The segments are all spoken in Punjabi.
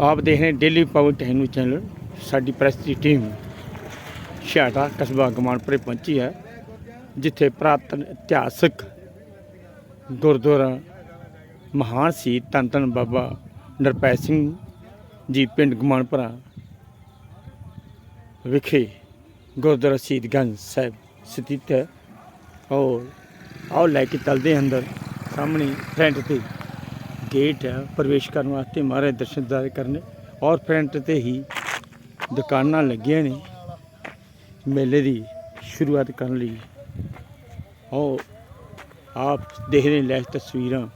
ਆਪ ਦੇਖ ਰਹੇ ਡੇਲੀ ਪਾਵਰ ਟੈਨੂ ਚੈਨਲ, ਸਾਡੀ ਪ੍ਰੈਸ ਦੀ ਟੀਮ ਛਿਆਟਾ ਕਸਬਾ ਗਮਾਨਪੁਰੇ ਪਹੁੰਚੀ ਹੈ, ਜਿੱਥੇ ਪ੍ਰਾਤਨ ਇਤਿਹਾਸਕ ਗੁਰਦੁਆਰਾ ਮਹਾਨ ਸੀ, ਧੰਨ ਧੰਨ ਬਾਬਾ ਨਰਪੈ ਸਿੰਘ ਜੀ ਪਿੰਡ ਗਮਾਨਪੁਰਾ ਵਿਖੇ ਗੁਰਦੁਆਰਾ ਸ਼ਹੀਦਗੰਜ ਸਾਹਿਬ ਸਥਿਤ ਹੈ। ਔਰ ਆਓ ਲੈ ਕੇ ਚੱਲਦੇ ਹਾਂ ਅੰਦਰ, ਸਾਹਮਣੇ ਫਰੰਟ ਤੇ। ਗੇਟ ਹੈ, ਪ੍ਰਵੇਸ਼ ਕਰਨ ਵਾਸਤੇ ਮਹਾਰਾਜ ਦਰਸ਼ਨਦਾਰੇ ਕਰਨੇ। ਔਰ ਫਰੰਟ ਤੇ ਹੀ ਦੁਕਾਨਾਂ ਲੱਗੀਆਂ ਨੇ, ਮੇਲੇ ਦੀ ਸ਼ੁਰੂਆਤ ਕਰਨ ਲਈ। ਔਰ ਆਪ ਦੇਖ ਰਹੇ ਲੈ ਤਸਵੀਰਾਂ।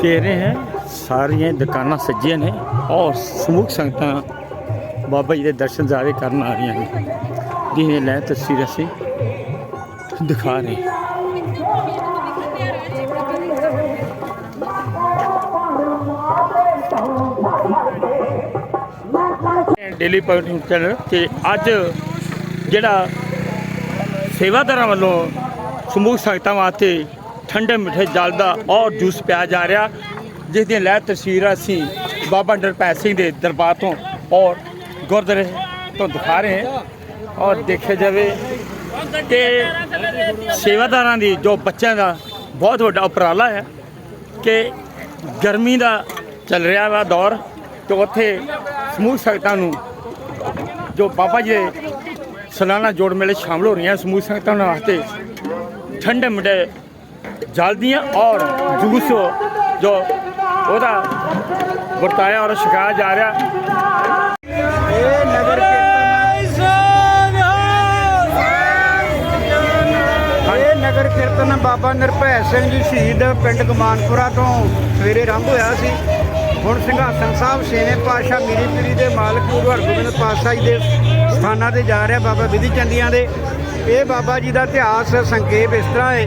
ਕਹਿ ਰਹੇ ਹੈ, ਸਾਰੀਆਂ ਦੁਕਾਨਾਂ ਸੱਜੀਆਂ ਨੇ ਔਰ ਸਮੂਹ ਸੰਗਤਾਂ ਬਾਬਾ ਜੀ ਦੇ ਦਰਸ਼ਨ ਜ਼ਾਰੇ ਕਰਨ ਆ ਰਹੀਆਂ ਨੇ। ਜਿਹਨੇ ਲੈ ਤਸਵੀਰ ਅਸੀਂ ਦਿਖਾ ਰਹੇ ਡੇਲੀ ਪੋਇੰਟ ਚੈਨਲ ਤੇ ਅੱਜ ਜਿਹੜਾ ਸੇਵਾਦਾਰਾਂ ਵੱਲੋਂ ਸਮੂਹ ਸੰਗਤਾਂ ਵਾਸਤੇ ਠੰਡੇ ਮਿੱਠੇ ਜਲ ਦਾ ਔਰ ਜੂਸ ਪਿਆ ਜਾ ਰਿਹਾ, ਜਿਸ ਦੀਆਂ ਲੈ ਤਸਵੀਰਾਂ ਅਸੀਂ ਬਾਬਾ ਨਰਪੈ ਸਿੰਘ ਦੇ ਦਰਬਾਰ ਤੋਂ ਔਰ ਗੁਰਦੁਆਰੇ ਤੋਂ ਦਿਖਾ ਰਹੇ ਹਾਂ। ਔਰ ਦੇਖਿਆ ਜਾਵੇ ਕਿ ਸੇਵਾਦਾਰਾਂ ਦੀ ਜੋ ਬੱਚਿਆਂ ਦਾ ਬਹੁਤ ਵੱਡਾ ਉਪਰਾਲਾ ਹੈ ਕਿ ਗਰਮੀ ਦਾ ਚੱਲ ਰਿਹਾ ਵਾ ਦੌਰ ਤੇ ਉੱਥੇ ਸਮੂਹ ਸੰਗਤਾਂ ਨੂੰ ਜੋ ਬਾਬਾ ਜੀ ਦੇ ਸਾਲਾਨਾ ਜੋੜ ਮੇਲੇ ਸ਼ਾਮਲ ਹੋ ਰਹੀਆਂ ਸਮੂਹ ਸੰਗਤਾਂ ਵਾਸਤੇ ਠੰਡੇ ਮਿੱਠੇ ਜਲਦੀਆਂ ਔਰ ਜੂਸ ਜੋ ਉਹਦਾ ਵਰਤਾਇਆ ਔਰ ਛਕਾਇਆ ਜਾ ਰਿਹਾ। ਨਗਰ ਕੀਰਤਨ ਇਹ ਨਗਰ ਕੀਰਤਨ ਬਾਬਾ ਨਿਰਭੈ ਸਿੰਘ ਜੀ ਸ਼ਹੀਦ ਪਿੰਡ ਗਮਾਨਪੁਰਾ ਤੋਂ ਸਵੇਰੇ ਆਰੰਭ ਹੋਇਆ ਸੀ। ਹੁਣ ਸਿੰਘਾਸਨ ਸਾਹਿਬ ਛੇਵੇਂ ਪਾਤਸ਼ਾਹ ਮੀਰੀ ਪੀਰੀ ਦੇ ਮਾਲਕ ਗੁਰੂ ਹਰਗੋਬਿੰਦ ਪਾਤਸ਼ਾਹ ਜੀ ਦੇ ਸਥਾਨਾਂ ਤੇ ਜਾ ਰਿਹਾ ਬਾਬਾ ਵਿਧੀ ਚੰਦੀਆਂ ਦੇ। ਇਹ ਬਾਬਾ ਜੀ ਦਾ ਇਤਿਹਾਸ ਸੰਖੇਪ ਇਸ ਤਰ੍ਹਾਂ ਹੈ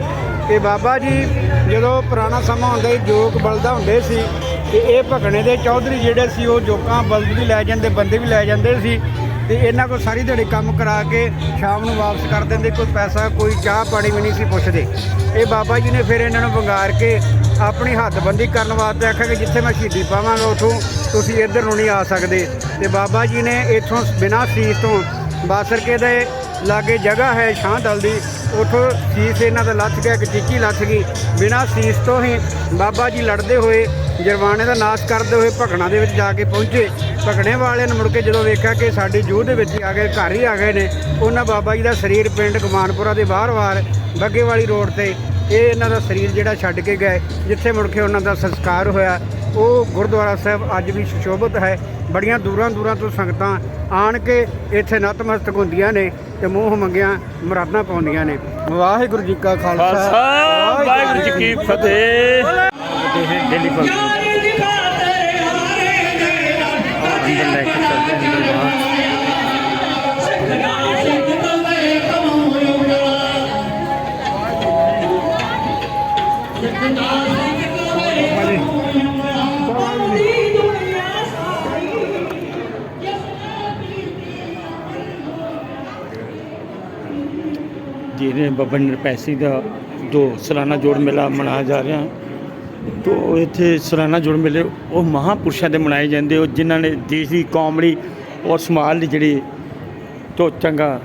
ਕਿ ਬਾਬਾ ਜੀ ਜਦੋਂ ਪੁਰਾਣਾ ਸਮਾਂ ਹੁੰਦਾ ਸੀ, ਜੋਗ ਬਲਦਾ ਹੁੰਦੇ ਸੀ ਤੇ ਇਹ ਭਗਣੇ ਦੇ ਚੌਧਰੀ ਜਿਹੜੇ ਸੀ, ਉਹ ਜੋਕਾਂ ਬਲਦ ਵੀ ਲੈ ਜਾਂਦੇ, ਬੰਦੇ ਵੀ ਲੈ ਜਾਂਦੇ ਸੀ ਤੇ ਇਹਨਾਂ ਕੋਲ ਸਾਰੀ ਦਿਹਾੜੀ ਕੰਮ ਕਰਾ ਕੇ ਸ਼ਾਮ ਨੂੰ ਵਾਪਸ ਕਰ ਦਿੰਦੇ, ਕੋਈ ਪੈਸਾ, ਕੋਈ ਚਾਹ ਪਾਣੀ ਵੀ ਨਹੀਂ ਸੀ ਪੁੱਛਦੇ। ਇਹ ਬਾਬਾ ਜੀ ਨੇ ਫਿਰ ਇਹਨਾਂ ਨੂੰ ਵੰਗਾਰ ਕੇ ਆਪਣੀ ਹੱਦਬੰਦੀ ਕਰਨ ਵਾਸਤੇ ਆਖਿਆ ਕਿ ਜਿੱਥੇ ਮੈਂ ਸ਼ਹੀਦੀ ਪਾਵਾਂਗਾ ਉਥੋਂ ਤੁਸੀਂ ਇੱਧਰ ਨੂੰ ਨਹੀਂ ਆ ਸਕਦੇ। ਤੇ ਬਾਬਾ ਜੀ ਨੇ ਇੱਥੋਂ ਬਿਨਾਂ ਸੀਸ ਤੋਂ ਬਾਸਰਕੇ ਦੇ ਲਾਗੇ ਜਗ੍ਹਾ ਹੈ ਸ਼ਾਹ ਦਲ ਦੀ, ਉਥੋਂ ਸੀਸ ਇਹਨਾਂ ਦਾ ਲੱਥ ਗਿਆ, ਇੱਕ ਚੀਚੀ ਲੱਥ ਗਈ। ਬਿਨਾਂ ਸੀਸ ਤੋਂ ਹੀ ਬਾਬਾ ਜੀ ਲੜਦੇ ਹੋਏ ਜਰਵਾਣੇ ਦਾ ਨਾਸ਼ ਕਰਦੇ ਹੋਏ ਭਗਣਾ ਦੇ ਵਿੱਚ ਜਾ ਕੇ ਪਹੁੰਚੇ। ਭਗਣੇ ਵਾਲਿਆਂ ਨੇ ਮੁੜ ਕੇ ਜਦੋਂ ਵੇਖਿਆ ਕਿ ਸਾਡੀ ਜੂਹ ਦੇ ਵਿੱਚ ਹੀ ਆ ਗਏ, ਘਰ ਹੀ ਆ ਗਏ ਨੇ, ਉਹਨਾਂ ਬਾਬਾ ਜੀ ਦਾ ਸਰੀਰ ਪਿੰਡ ਕਮਾਨਪੁਰਾ ਦੇ ਬਾਹਰ-ਬਾਹਰ ਬੱਗੇ ਵਾਲੀ ਰੋਡ ਤੇ ਇਹ ਇਹਨਾਂ ਦਾ ਸਰੀਰ ਜਿਹੜਾ ਛੱਡ ਕੇ ਗਏ ਜਿੱਥੇ ਮੁੜ ਕੇ ਉਹਨਾਂ ਦਾ ਸੰਸਕਾਰ ਹੋਇਆ। ਉਹ ਗੁਰਦੁਆਰਾ ਸਾਹਿਬ ਅੱਜ ਵੀ ਸੁਸ਼ੋਭਿਤ ਹੈ। ਬੜੀਆਂ ਦੂਰਾਂ ਦੂਰਾਂ ਤੋਂ ਸੰਗਤਾਂ ਆਣ ਕੇ ਇੱਥੇ ਨਤਮਸਤਕ ਹੁੰਦੀਆਂ ਨੇ ਤੇ ਮੂੰਹ ਮੰਗਿਆਂ ਮੁਰਾਦਾਂ ਪਾਉਂਦੀਆਂ ਨੇ। ਵਾਹਿਗੁਰੂ ਜੀ ਕਾ ਖਾਲਸਾ। ਵਾਹਿਗੁਰੂ ਜੀ ਕੀ ਫਤਿਹ। ਅੰਦਰ ਜਿਹਨੇ ਬਾਬਾ ਨਿਰਪੈ ਦਾ ਜੋ ਸਾਲਾਨਾ ਜੋੜ ਮੇਲਾ ਮਨਾਇਆ ਜਾ ਰਿਹਾ। ਤੋ ਇੱਥੇ ਸਾਲਾਨਾ ਜੋੜ ਮੇਲੇ ਉਹ ਮਹਾਪੁਰਸ਼ਾਂ ਦੇ ਮਨਾਏ ਜਾਂਦੇ। ਉਹ ਜਿਨ੍ਹਾਂ ਨੇ ਦੇਸ਼ ਦੀ ਕੌਮ ਲਈ ਔਰ ਸਮਾਜ ਲਈ ਜਿਹੜੀ ਤੋਂ ਚੰਗਾ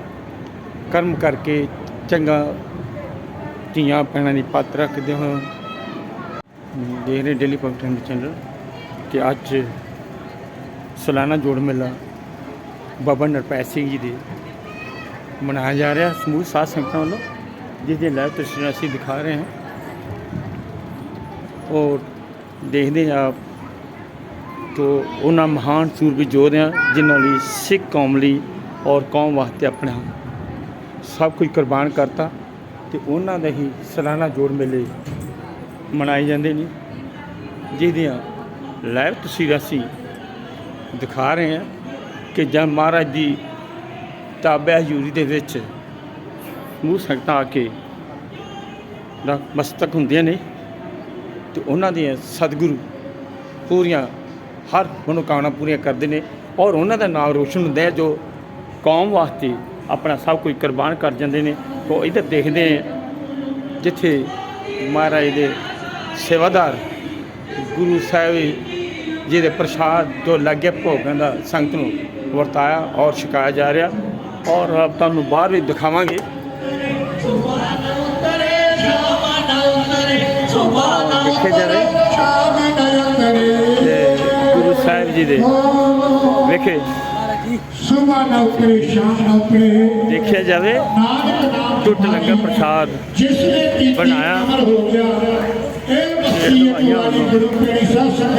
ਕਰਮ ਕਰਕੇ ਚੰਗਾ ਧੀਆਂ ਭੈਣਾਂ ਦੀ ਪੱਤ ਰੱਖਦੇ ਹੋਏ ਦੇਖ ਰਹੇ ਡੇਲੀ ਪਬਲਿਕ ਚੈਨਲ ਕਿ ਅੱਜ ਸਾਲਾਨਾ ਜੋੜ ਮੇਲਾ ਬਾਬਾ ਨਿਰਪੈ ਸਿੰਘ ਜੀ ਦੇ ਮਨਾਇਆ ਜਾ ਰਿਹਾ, ਸਮੂਹ ਸਾਧ ਸੰਗਤਾਂ ਵੱਲੋਂ, ਜਿਸ ਦੀਆਂ ਲਾਈਵ ਤਸਵੀਰਾਂ ਅਸੀਂ ਦਿਖਾ ਰਹੇ ਹਾਂ। ਔਰ ਦੇਖਦੇ ਹਾਂ ਆਪ ਤੋ ਉਹਨਾਂ ਮਹਾਨ ਸੂਰਬੀ ਯੋਧਿਆਂ ਜਿਨ੍ਹਾਂ ਲਈ ਸਿੱਖ ਕੌਮ ਲਈ ਔਰ ਕੌਮ ਵਾਸਤੇ ਆਪਣਾ ਸਭ ਕੁਝ ਕੁਰਬਾਨ ਕਰਤਾ ਤੇ ਉਹਨਾਂ ਦਾ ਹੀ ਸਾਲਾਨਾ ਜੋੜ ਮੇਲੇ ਮਨਾਏ ਜਾਂਦੇ ਨੇ ਜਿਸ ਦੀਆਂ ਲਾਈਵ ਤਸਵੀਰਾਂ ਅਸੀਂ ਦਿਖਾ ਰਹੇ ਹਾਂ ਕਿ ਜਦ ਮਹਾਰਾਜ ਦੀ ਤਾਬਿਆ ਹਜ਼ੂਰੀ ਦੇ ਵਿੱਚ। ਮੂੰਹ ਸੰਗਤਾਂ ਆ ਕੇ ਮਸਤਕ ਹੁੰਦੀਆਂ ਨੇ ਤੇ ਉਹਨਾਂ ਦੀਆਂ ਸਤਿਗੁਰੂ ਪੂਰੀਆਂ, ਹਰ ਮਨੋਕਾਮਨਾ ਪੂਰੀਆਂ ਕਰਦੇ ਨੇ ਔਰ ਉਹਨਾਂ ਦਾ ਨਾਮ ਰੋਸ਼ਨ ਹੁੰਦਾ ਹੈ ਜੋ ਕੌਮ ਵਾਸਤੇ ਆਪਣਾ ਸਭ ਕੁਝ ਕੁਰਬਾਨ ਕਰ ਜਾਂਦੇ ਨੇ। ਤੋ ਇੱਧਰ ਦੇਖਦੇ ਹਾਂ ਜਿੱਥੇ ਮਹਾਰਾਜ ਦੇ ਸੇਵਾਦਾਰ ਗੁਰੂ ਸਾਹਿਬ ਜੀ ਦੇ ਪ੍ਰਸ਼ਾਦ ਤੋਂ ਲੱਗੇ ਭੋਗਾਂ ਦਾ ਸੰਗਤ ਨੂੰ ਵਰਤਾਇਆ ਔਰ ਛਕਾਇਆ ਜਾ ਰਿਹਾ। ਔਰ ਆਪ ਤੁਹਾਨੂੰ ਬਾਹਰ ਵੀ ਦਿਖਾਵਾਂਗੇ। ਦੇਖੇ ਜਾਵੇ ਗੁਰੂ ਸਾਹਿਬ ਜੀ ਦੇ ਵੇਖੇ। ਸੁਬਹ ਨਾ ਉਤਰੇ ਸ਼ਾਮ ਨਾ ਉਤਰੇ ਦੇਖਿਆ ਜਾਵੇ ਨਾਨਕ ਨਾਮ ਟੁੱਟ ਲੰਗਾ ਪ੍ਰਸ਼ਾਦ ਜਿਸ ਨੇ ਬਣਾਇਆ। ਹੋ ਗਿਆ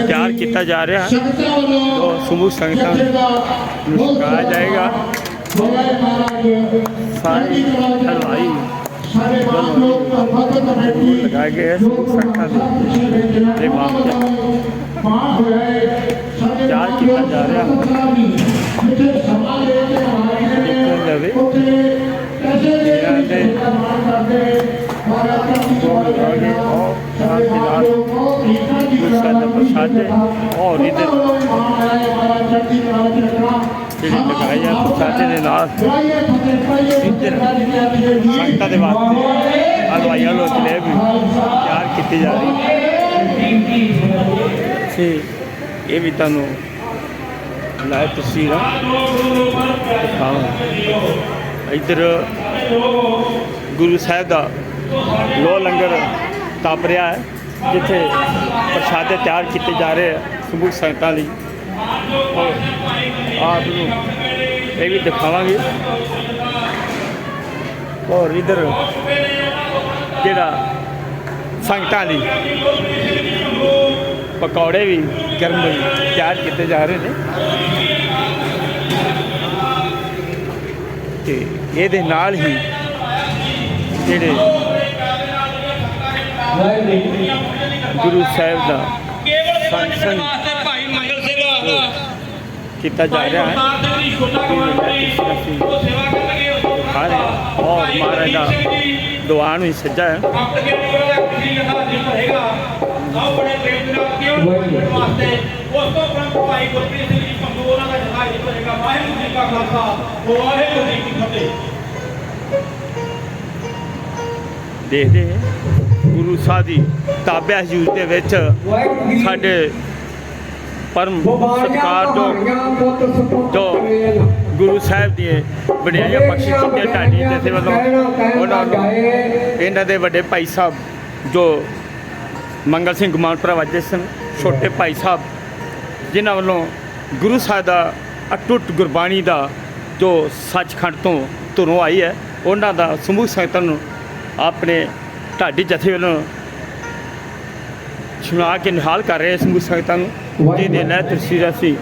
ਤਿਆਰ ਕੀਤਾ ਜਾ ਰਿਹਾ। ਹੈ ਸਮੂਹ ਸੰਗਤਾਂ ਨੂੰ ਛਕਾਇਆ ਜਾਏਗਾ। ਬੋਲੇ ਮਹਾਰਾਜ ਸਾਰੇ ਹਲਵਾਈ ਸਾਰੇ ਬਾਪੂ ਪਰਬਤ ਕਮੇਟੀ ਲਗਾਏ ਗਏ ਹੈ ਸਮੂਹ ਸੰਗਤਾਂ ਦੇ ਦੇ ਵਾਸਤੇ ਮਾਂ ਹੋਏ ਸਾਡੇ ਤਿਆਰ ਕੀਤਾ ਜਾ ਰਿਹਾ ਜਿੱਥੇ ਸਮਾਂ ਲੈ ਕੇ ਆਏ ਨੇ ਉੱਥੇ ਐਸੇ ਦੇ ਸਨਮਾਨ ਕਰਦੇ ਔਰ ਆਪਣੀ ਗੋਲ ਲਗਾਏ ਔਰ ਨਾਲ ਦੇ ਨਾਲ ਗੁਰੂ ਸਾਹਿਬ ਦੇ ਪ੍ਰਸ਼ਾਦੇ ਔਰ ਇਧਰ ਜਿਹੜੇ ਲਗਾਏ ਆ ਪ੍ਰਸ਼ਾਦੇ ਦੇ ਨਾਲ ਇੱਧਰ ਸੰਗਤਾਂ ਦੇ ਵਾਸਤੇ ਹਲਵਾਈਆਂ ਨੂੰ ਜਲੇਬੀ ਤਿਆਰ ਕੀਤੀ ਜਾ ਰਹੀ ਤੇ ਇਹ ਵੀ ਤੁਹਾਨੂੰ ਲਾਈਵ ਤਸਵੀਰਾਂ ਦਿਖਾਵਾਂ। ਇੱਧਰ ਗੁਰੂ ਸਾਹਿਬ ਦਾ ਲੋ ਲੰਗਰ ਤਾਪ ਰਿਹਾ ਹੈ, ਜਿੱਥੇ ਪ੍ਰਸ਼ਾਦੇ ਤਿਆਰ ਕੀਤੇ ਜਾ ਰਹੇ ਆ ਸਮੂਹ ਸੰਗਤਾਂ ਲਈ। ਆਪ ਨੂੰ ਇਹ ਵੀ ਦਿਖਾਵਾਂਗੇ। ਔਰ ਇਧਰ ਜਿਹੜਾ ਸੰਗਤਾਂ ਲਈ ਪਕੌੜੇ ਵੀ ਗਰਮ ਤਿਆਰ ਕੀਤੇ ਜਾ ਰਹੇ ਨੇ। ਤੇ ਇਹਦੇ ਨਾਲ ਹੀ ਜਿਹੜੇ ਗੁਰੂ ਸਾਹਿਬ ਦਾ ਸੰਗ ਸੰਗ ਭਾਈ ਮੰਗਲ ਸਿੰਘ ਕੀਤਾ ਜਾ ਰਿਹਾ ਹੈ। ਖਾ ਰਹੇ ਹਾਂ। ਔਰ ਮਹਾਰਾਜ ਦਾ ਦੁਆਨ ਵੀ ਸੱਜਾ ਹੈ। ਬੜੇ ਪ੍ਰੇਮ ਦੇ ਨਾਲ ਕਿਉਂ ਨਹੀਂ ਵਾਸਤੇ? ਉਸ ਤੋਂ ਪ੍ਰੰਤ ਭਾਈ ਗੁਰਪ੍ਰੀਤ ਸਿੰਘ ਜੀ ਪੰਗੂ ਉਹਨਾਂ ਦਾ ਦਿਖਾਈ ਦਿੱਤਾ ਜਾਏਗਾ ਵਾਹਿਗੁਰੂ ਜੀ ਕਾ ਖਾਲਸਾ ਵਾਹਿਗੁਰੂ ਜੀ ਕੀ ਫਤਿਹ। ਦੇਖਦੇ ਗੁਰੂ ਸਾਹਿਬ ਦੀ ਤਾਬਿਆ ਹਜ਼ੂਰ ਦੇ ਵਿੱਚ ਸਾਡੇ ਪਰਮ ਸਤਿਕਾਰ ਜੋ ਜੋ ਗੁਰੂ ਸਾਹਿਬ ਦੀਆਂ ਬਣਾਈਆਂ ਬਖਸ਼ਿਸ਼ ਕੀਤੀਆਂ ਢਾਡੀ ਜਥੇ ਵੱਲੋਂ ਉਹਨਾਂ ਨੂੰ ਇਹਨਾਂ ਦੇ ਵੱਡੇ ਭਾਈ ਸਾਹਿਬ ਜੋ ਮੰਗਲ ਸਿੰਘ ਗੁਮਾਨਪੁਰਾ ਵਾਜੇ ਸਨ ਛੋਟੇ ਭਾਈ ਸਾਹਿਬ ਜਿਨ੍ਹਾਂ ਵੱਲੋਂ ਗੁਰੂ ਸਾਹਿਬ ਦਾ ਅਟੁੱਟ ਗੁਰਬਾਣੀ ਦਾ ਜੋ ਸੱਚਖੰਡ ਤੋਂ ਧੁਰੋਂ ਆਈ ਹੈ, ਉਹਨਾਂ ਦਾ ਸਮੂਹ ਸੰਗਤਾਂ ਨੂੰ ਆਪਣੇ ਢਾਡੀ ਜਥੇ ਵੱਲੋਂ ਸੁਣਾ ਕੇ ਨਿਹਾਲ ਕਰ ਰਹੇ ਸਮੂਹ ਸੰਗਤਾਂ ਨੂੰ। ਲੈ ਤਸਵੀਰਾਂ ਸੀ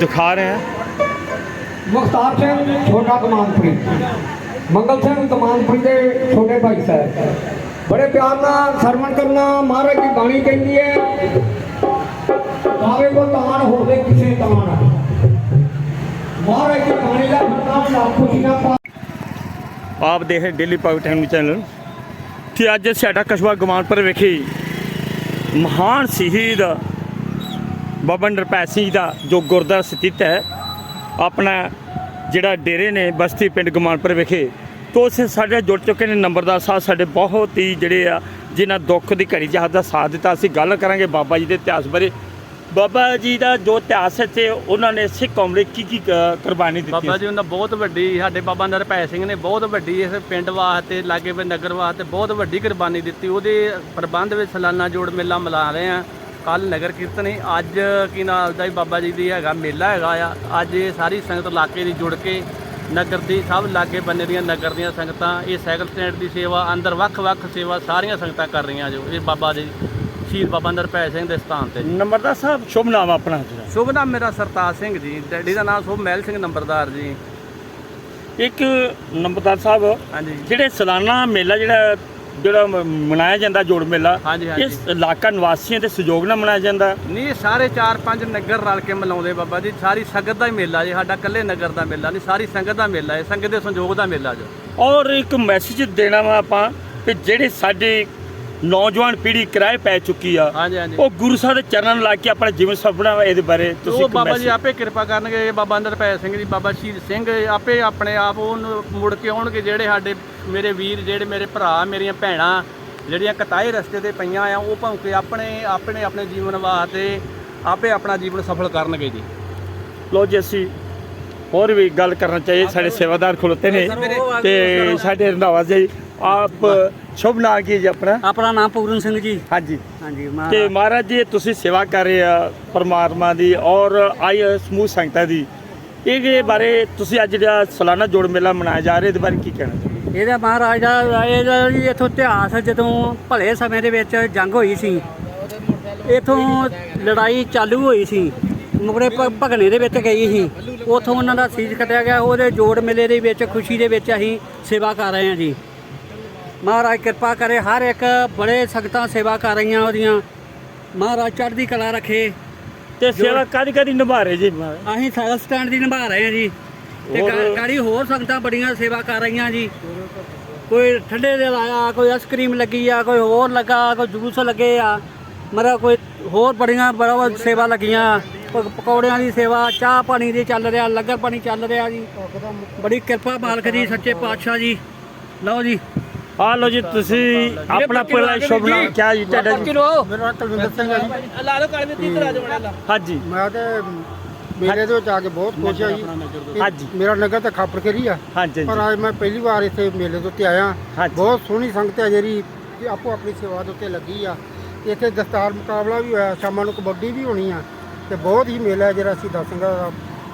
ਦਿਖਾ ਰਹੇ ਹਾਂ। ਮੁਖਤਾਰ ਸਿੰਘ ਛੋਟਾ ਕਮਾਨਪੁਰੀ। ਮੰਗਲ ਸਿੰਘ ਕਮਾਨਪੁਰੀ ਦੇ ਛੋਟੇ ਭਾਈ ਸਾਹਿਬ। ਬੜੇ ਪਿਆਰ ਨਾਲ ਸਰਵਣ ਕਰਨਾ ਮਹਾਰਾਜ ਦੀ ਬਾਣੀ ਕਹਿੰਦੀ ਹੈ ਕਾਵੇ ਕੋ ਤਾਣ ਹੋਵੇ ਕਿਸੇ ਤਾਣ। ਮਹਾਰਾਜ ਦੀ ਬਾਣੀ ਦਾ ਨਾਮ ਲੱਖ ਖੁਸ਼ੀਆਂ ਪਾ ਆਪ ਦੇਖ ਰਹੇ ਡੇਲੀ ਪਾਵਰ ਟਾਈਮ ਚੈਨਲ। ਤੇ ਅੱਜ ਸਾਡਾ ਕਸਬਾ ਗਮਾਨਪੁਰ ਵਿਖੇ ਮਹਾਨ ਸ਼ਹੀਦ ਬਾਬਾ ਨਰਪੈ ਸਿੰਘ ਦਾ ਜੋ ਗੁਰਦੁਆਰਾ ਸਥਿਤ ਹੈ ਆਪਣਾ ਜਿਹੜਾ ਡੇਰੇ ਨੇ ਬਸਤੀ ਪਿੰਡ ਗਮਾਨਪੁਰ ਵਿਖੇ ਤੋਂ ਉਸੇ ਸਾਡੇ ਜੁੜ ਚੁੱਕੇ ਨੇ ਨੰਬਰਦਾਰ ਸਾਹਿਬ ਸਾਡੇ ਬਹੁਤ ਹੀ ਜਿਹੜੇ ਆ ਜਿਨ੍ਹਾਂ ਦੁੱਖ ਦੀ ਘੜੀ 'ਚ ਦਾ ਸਾਥ ਦਿੱਤਾ ਅਸੀਂ ਗੱਲ ਕਰਾਂਗੇ ਬਾਬਾ ਜੀ ਦੇ ਇਤਿਹਾਸ ਬਾਰੇ। ਬਾਬਾ ਜੀ ਦਾ ਜੋ ਇਤਿਹਾਸ ਹੈ ਤੇ ਉਹਨਾਂ ਨੇ ਸਿੱਖ ਕੌਮ ਲਈ ਕੀ ਕੀ ਕੁਰਬਾਨੀ ਦਿੱਤੀ ਬਾਬਾ ਜੀ ਉਹਨਾਂ ਬਹੁਤ ਵੱਡੀ ਸਾਡੇ ਬਾਬਾ ਨਰਪੈ ਸਿੰਘ ਨੇ ਬਹੁਤ ਵੱਡੀ ਇਸ ਪਿੰਡ ਵਾਸਤੇ ਲਾਗੇ ਵੇ ਨਗਰ ਵਾਸਤੇ ਬਹੁਤ ਵੱਡੀ ਕੁਰਬਾਨੀ ਦਿੱਤੀ ਉਹਦੇ ਪ੍ਰਬੰਧ ਵਿੱਚ ਸਾਲਾਨਾ ਜੋੜ ਮੇਲਾ ਮਿਲਾ ਰਹੇ ਆ ਕੱਲ ਨਗਰ ਕੀਰਤਨ ਸੀ ਅੱਜ ਕੀ ਨਾਲ ਦਾ ਹੀ ਬਾਬਾ ਜੀ ਦੀ ਹੈਗਾ ਮੇਲਾ ਹੈਗਾ ਆ। ਅੱਜ ਇਹ ਸਾਰੀ ਸੰਗਤ ਇਲਾਕੇ ਦੀ ਜੁੜ ਕੇ ਨਗਰ ਦੀ ਸਭ ਲਾਗੇ ਬੰਨੇ ਦੀਆਂ ਨਗਰ ਦੀਆਂ ਸੰਗਤਾਂ ਇਹ ਸਾਈਕਲ ਸਟੈਂਡ ਦੀ ਸੇਵਾ ਅੰਦਰ ਵੱਖ-ਵੱਖ ਸੇਵਾ ਸਾਰੀਆਂ ਸੰਗਤਾਂ ਕਰ ਰਹੀਆਂ ਜੋ। ਇਹ ਬਾਬਾ ਜੀ ਸ਼ਹੀਦ ਬਾਬਾ ਨਰਪੈ ਸਿੰਘ ਦੇ ਸਥਾਨ ਤੇ। ਨੰਬਰਦਾਰ ਸਾਹਿਬ ਸ਼ੁਭ ਨਾਮ ਆਪਣਾ ਜਿਹੜਾ ਸ਼ੁਭ ਨਾਮ ਮੇਰਾ ਸਰਤਾਜ ਸਿੰਘ ਜੀ। ਡੈਡੀ ਦਾ ਨਾਮ ਸ਼ੁਭ ਮਹਿਲ ਸਿੰਘ ਨੰਬਰਦਾਰ ਜੀ। ਇੱਕ ਨੰਬਰਦਾਰ ਸਾਹਿਬ ਹਾਂਜੀ। ਜਿਹੜੇ ਸਾਲਾਨਾ ਮੇਲਾ ਜਿਹੜਾ ਜਿਹੜਾ ਮ- ਮਨਾਇਆ ਜਾਂਦਾ ਜੋੜ ਮੇਲਾ ਹਾਂਜੀ, ਹਾਂਜੀ। ਇਸ ਇਲਾਕਾ ਨਿਵਾਸੀਆਂ ਦੇ ਸਹਿਯੋਗ ਨਾਲ ਮਨਾਇਆ ਜਾਂਦਾ। ਨਹੀਂ ਇਹ ਸਾਰੇ 4-5 ਨਗਰ ਰਲ ਕੇ ਮਨਾਉਂਦੇ ਬਾਬਾ ਜੀ। ਸਾਰੀ ਸੰਗਤ ਦਾ ਹੀ ਮੇਲਾ ਜੀ ਸਾਡਾ ਇਕੱਲੇ ਨਗਰ ਦਾ ਮੇਲਾ ਨਹੀਂ ਸਾਰੀ ਸੰਗਤ ਦਾ ਮੇਲਾ ਹੈ ਸੰਗਤ ਦੇ ਸੰਯੋਗ ਦਾ ਮੇਲਾ ਜੋ। ਔਰ ਇੱਕ ਮੈਸੇਜ ਦੇਣਾ ਵਾ ਆਪਾਂ ਕਿ ਜਿਹੜੇ ਸਾਡੇ ਨੌਜਵਾਨ ਪੀੜ੍ਹੀ ਕਿਰਾਏ ਪੈ ਚੁੱਕੀ ਆ। ਹਾਂਜੀ ਹਾਂਜੀ। ਉਹ ਗੁਰੂ ਸਾਹਿਬ ਦੇ ਚਰਨਾਂ ਨੂੰ ਲਾ ਕੇ ਆਪਣਾ ਜੀਵਨ ਸਫਣਾ ਇਹਦੇ ਬਾਰੇ ਤੁਸੀਂ ਉਹ ਇੱਕ ਬਾਬਾ ਜੀ ਆਪੇ ਕਿਰਪਾ ਕਰਨਗੇ ਬਾਬਾ ਨਰਪੈ ਸਿੰਘ ਜੀ ਬਾਬਾ ਸ਼ਹੀਦ ਸਿੰਘ ਆਪੇ ਆਪਣੇ ਆਪ ਉਹਨੂੰ ਮੁੜ ਕੇ ਆਉਣਗੇ ਜਿਹੜੇ ਸਾਡੇ ਮੇਰੇ ਵੀਰ ਜਿਹੜੇ ਮੇਰੇ ਭਰਾ ਮੇਰੀਆਂ ਭੈਣਾਂ ਜਿਹੜੀਆਂ ਕਤਾਏ ਰਸਤੇ ਤੇ ਪਈਆਂ ਆ ਉਹ ਭੌਂਕੇ ਆਪਣੇ ਆਪਣੇ ਆਪਣੇ ਜੀਵਨ ਵਾਸਤੇ ਆਪੇ ਆਪਣਾ ਜੀਵਨ ਸਫਲ ਕਰਨਗੇ ਜੀ। ਲੋ ਜੀ ਅਸੀਂ ਹੋਰ ਵੀ ਗੱਲ ਕਰਨਾ ਚਾਹੀਏ ਸਾਡੇ ਸੇਵਾਦਾਰ ਖਲੋਤੇ ਨੇ ਤੇ ਸਾਡੇ ਰੰਧਾਵਾ ਜੀ ਆਪ ਸ਼ੁਭ ਨਾਂ ਕੀ ਜੀ ਆਪਣਾ? ਆਪਣਾ ਨਾਮ ਪੂਰਨ ਸਿੰਘ ਜੀ। ਹਾਂਜੀ। ਹਾਂਜੀ ਤੇ ਮਹਾਰਾਜ ਮਹਾਰਾਜ ਜੀ ਤੁਸੀਂ ਸੇਵਾ ਕਰ ਰਹੇ ਆ ਪਰਮਾਤਮਾ ਦੀ ਔਰ ਆਈ ਸਮੂਹ ਸੰਗਤਾਂ ਦੀ। ਇਹਦੇ ਬਾਰੇ ਤੁਸੀਂ ਅੱਜ ਜਿਹੜਾ ਸਾਲਾਨਾ ਜੋੜ ਮੇਲਾ ਮਨਾਇਆ ਜਾ ਰਿਹਾ ਇਹਦੇ ਬਾਰੇ ਕੀ ਕਹਿਣਾ ਚਾਹੁੰਦੇ ਇਹਦਾ ਮਹਾਰਾਜ ਦਾ ਇਹਦਾ ਜੀ ਇਥੋਂ ਇਤਿਹਾਸ ਜਦੋਂ ਭਲੇ ਸਮੇਂ ਦੇ ਵਿੱਚ ਜੰਗ ਹੋਈ ਸੀ ਇਥੋਂ ਲੜਾਈ ਚਾਲੂ ਹੋਈ ਸੀ ਮੁਗਰੇ ਭਗਨੇ ਦੇ ਵਿੱਚ ਗਈ ਸੀ ਉਥੋਂ ਉਹਨਾਂ ਦਾ ਸੀਜ਼ ਕੱਟਿਆ ਗਿਆ ਉਹਦੇ ਜੋੜ ਮੇਲੇ ਦੇ ਵਿੱਚ ਖੁਸ਼ੀ ਦੇ ਵਿੱਚ ਅਸੀਂ ਸੇਵਾ ਕਰ ਰਹੇ ਹਾਂ ਜੀ। ਮਹਾਰਾਜ ਕਿਰਪਾ ਕਰੇ ਹਰ ਇੱਕ ਬੜੇ ਸੰਗਤਾਂ ਸੇਵਾ ਕਰ ਰਹੀਆਂ ਉਹਦੀਆਂ। ਮਹਾਰਾਜ ਚੜ੍ਹਦੀ ਕਲਾ ਰੱਖੇ। ਤੇ ਸੇਵਾ ਕਾਦੀ ਕਾਦੀ ਨਿਭਾ ਰਹੇ ਜੀ? ਅਸੀਂ ਸਾਈਕਲ ਸਟੈਂਡ ਦੀ ਨਿਭਾ ਰਹੇ ਹਾਂ ਜੀ। ਤੇ ਹੋਰ? ਗਾੜੀ ਹੋਰ ਸੰਗਤਾਂ ਬੜੀਆਂ ਸੇਵਾ ਕਰ ਰਹੀਆਂ ਜੀ। ਕੋਈ ਠੰਡੇ ਦੇ ਲਾਇਆ ਕੋਈ ਆਈਸਕ੍ਰੀਮ ਲੱਗੀ ਆ ਕੋਈ ਹੋਰ ਲੱਗਾ ਕੋਈ ਜੂਸ ਲੱਗੇ ਆ। ਮਤਲਬ ਕੋਈ ਹੋਰ ਬੜੀਆਂ ਬੜਾ ਸੇਵਾ ਲੱਗੀਆਂ। ਕੋਈ ਪਕੌੜਿਆਂ ਦੀ ਸੇਵਾ ਚਾਹ ਪਾਣੀ ਦੀ ਚੱਲ ਰਿਹਾ ਲੰਗਰ ਪਾਣੀ ਚੱਲ ਰਿਹਾ ਜੀ। ਬੜੀ ਕਿਰਪਾ ਮਾਲਕ ਦੀ ਸੱਚੇ ਪਾਤਸ਼ਾਹ ਜੀ। ਲਓ ਜੀ। ਆ ਲੋ ਜੀ ਤੁਸੀਂ ਆਪਣਾ ਪਹਿਲਾ ਸ਼ੁਭ ਨਾਮ ਕਿਆ ਜੀ ਤੁਹਾਡਾ ਜੀ? ਮੇਰਾ ਕੁਲਵਿੰਦਰ ਸਿੰਘ ਹੈ ਜੀ। ਲਾ ਲਓ ਕਾਲੇ ਦੀ ਤਰਾ ਜਵੜਾ ਹਾਂਜੀ। ਮੈਂ ਤੇ ਮੇਲੇ ਦੇ ਵਿੱਚ ਆ ਕੇ ਬਹੁਤ ਖੁਸ਼ ਆ ਜੀ। ਹਾਂਜੀ। ਮੇਰਾ ਨਗਰ ਤਾਂ ਖਾਪੜ ਕੇ ਹੀ ਆ। ਹਾਂਜੀ ਪਰ। ਅੱਜ ਮੈਂ ਪਹਿਲੀ ਵਾਰ ਇੱਥੇ ਮੇਲੇ ਦੇ ਉੱਤੇ ਆਇਆ। ਬਹੁਤ ਸੋਹਣੀ ਸੰਗਤ ਹੈ ਜਿਹੜੀ ਕਿ ਆਪੋ ਆਪਣੀ ਸੇਵਾ ਦੇ ਉੱਤੇ ਲੱਗੀ ਆ। ਇੱਥੇ ਦਸਤਾਰ ਮੁਕਾਬਲਾ ਵੀ ਹੋਇਆ ਸ਼ਾਮਾਂ ਨੂੰ ਕਬੱਡੀ ਵੀ ਹੋਣੀ ਆ। ਤੇ ਬਹੁਤ ਹੀ ਮੇਲਾ ਹੈ ਜਿਹੜਾ ਅਸੀਂ ਸਿੰਘਾਂ ਦਾ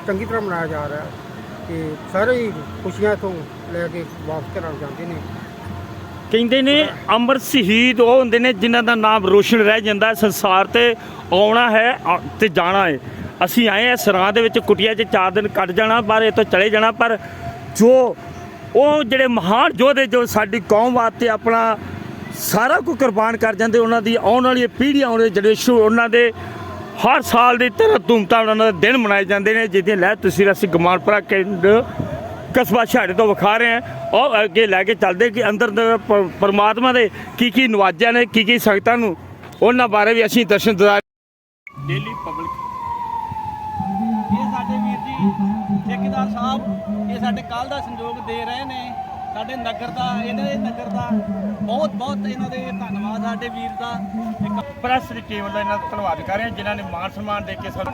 ਚੰਗੀ ਤਰ੍ਹਾਂ ਮਨਾਇਆ ਜਾ ਰਿਹਾ। ਤੇ ਸਾਰੇ ਹੀ ਖੁਸ਼ੀਆਂ ਤੋਂ ਲੈ ਕੇ ਵਾਪਸ ਘਰਾਂ ਜਾਂਦੇ ਨੇ। ਕਹਿੰਦੇ ਨੇ ਅਮਰ ਸ਼ਹੀਦ ਉਹ ਹੁੰਦੇ ਨੇ ਜਿਨ੍ਹਾਂ ਦਾ ਨਾਮ ਰੋਸ਼ਨ ਰਹਿ ਜਾਂਦਾ ਸੰਸਾਰ ਤੇ ਆਉਣਾ ਹੈ ਆ- ਤੇ ਜਾਣਾ ਹੈ। ਅਸੀਂ ਆਏ ਆ ਸਰਾਂ ਦੇ ਵਿੱਚ ਕੁਟੀਆਂ 'ਚ ਚਾਰ ਦਿਨ ਕੱਟ ਜਾਣਾ, ਪਰ ਇਹ ਤੋਂ ਚਲੇ ਜਾਣਾ, ਪਰ ਜੋ ਉਹ ਜਿਹੜੇ ਮਹਾਨ ਯੋਧੇ ਜੋ ਸਾਡੀ ਕੌਮ ਵਾਸਤੇ ਆਪਣਾ ਸਾਰਾ ਕੁਝ ਕੁਰਬਾਨ ਕਰ ਜਾਂਦੇ, ਉਹਨਾਂ ਦੀ ਆਉਣ ਵਾਲੀ ਪੀੜ੍ਹੀਆਂ ਆਉਣ ਦੇ ਜਿਹੜੇ ਸ਼ੁ- ਉਹਨਾਂ ਦੇ ਹਰ ਸਾਲ ਦੀ ਤਰ੍ਹਾਂ ਧੂਮਧਾਮ ਨਾਲ ਉਹਨਾਂ ਦੇ ਦਿਨ ਮਨਾਏ ਜਾਂਦੇ ਨੇ ਜਿਹਦੇ ਲੈ ਤੁਸੀਂ ਅਸੀਂ ਗਮਾਨਪੁਰਾ ਪਿੰਡ ਕਸਬਾ ਛਾੜੇ ਤੋਂ ਵਿਖਾ ਰਹੇ ਹਾਂ। ਔਰ ਅੱਗੇ ਲੈ ਕੇ ਚੱਲਦੇ ਕਿ ਅੰਦਰ ਪਰਮਾਤਮਾ ਦੇ ਕੀ ਕੀ ਨਵਾਜਿਆ ਨੇ ਕੀ ਕੀ ਸੰਗਤਾਂ ਨੂੰ ਉਹਨਾਂ ਬਾਰੇ ਵੀ ਅਸੀਂ ਦਰਸ਼ਨ ਦਿਦਾਰ ਡੇਲੀ ਪਬਲਿਕ ਇਹ ਸਾਡੇ ਵੀਰ ਜੀ ਠੇਕੇਦਾਰ ਸਾਹਿਬ ਇਹ ਸਾਡੇ ਕੱਲ ਦਾ ਸੰਯੋਗ ਦੇ ਰਹੇ ਨੇ। ਸਾਡੇ ਨਗਰ ਦਾ ਇਹਨਾਂ ਦੇ ਨਗਰ ਦਾ ਬਹੁਤ ਬਹੁਤ ਇਹਨਾਂ ਦੇ ਧੰਨਵਾਦ ਸਾਡੇ ਵੀਰ ਦਾ। ਇੱਕ ਪ੍ਰੈਸ ਦੀ ਟੀਮ ਵੱਲੋਂ ਇਹਨਾਂ ਦਾ ਧੰਨਵਾਦ ਕਰ ਰਹੇ ਹਾਂ ਜਿਨ੍ਹਾਂ ਨੇ ਮਾਨ ਸਨਮਾਨ ਦੇ ਕੇ ਸਾਨੂੰ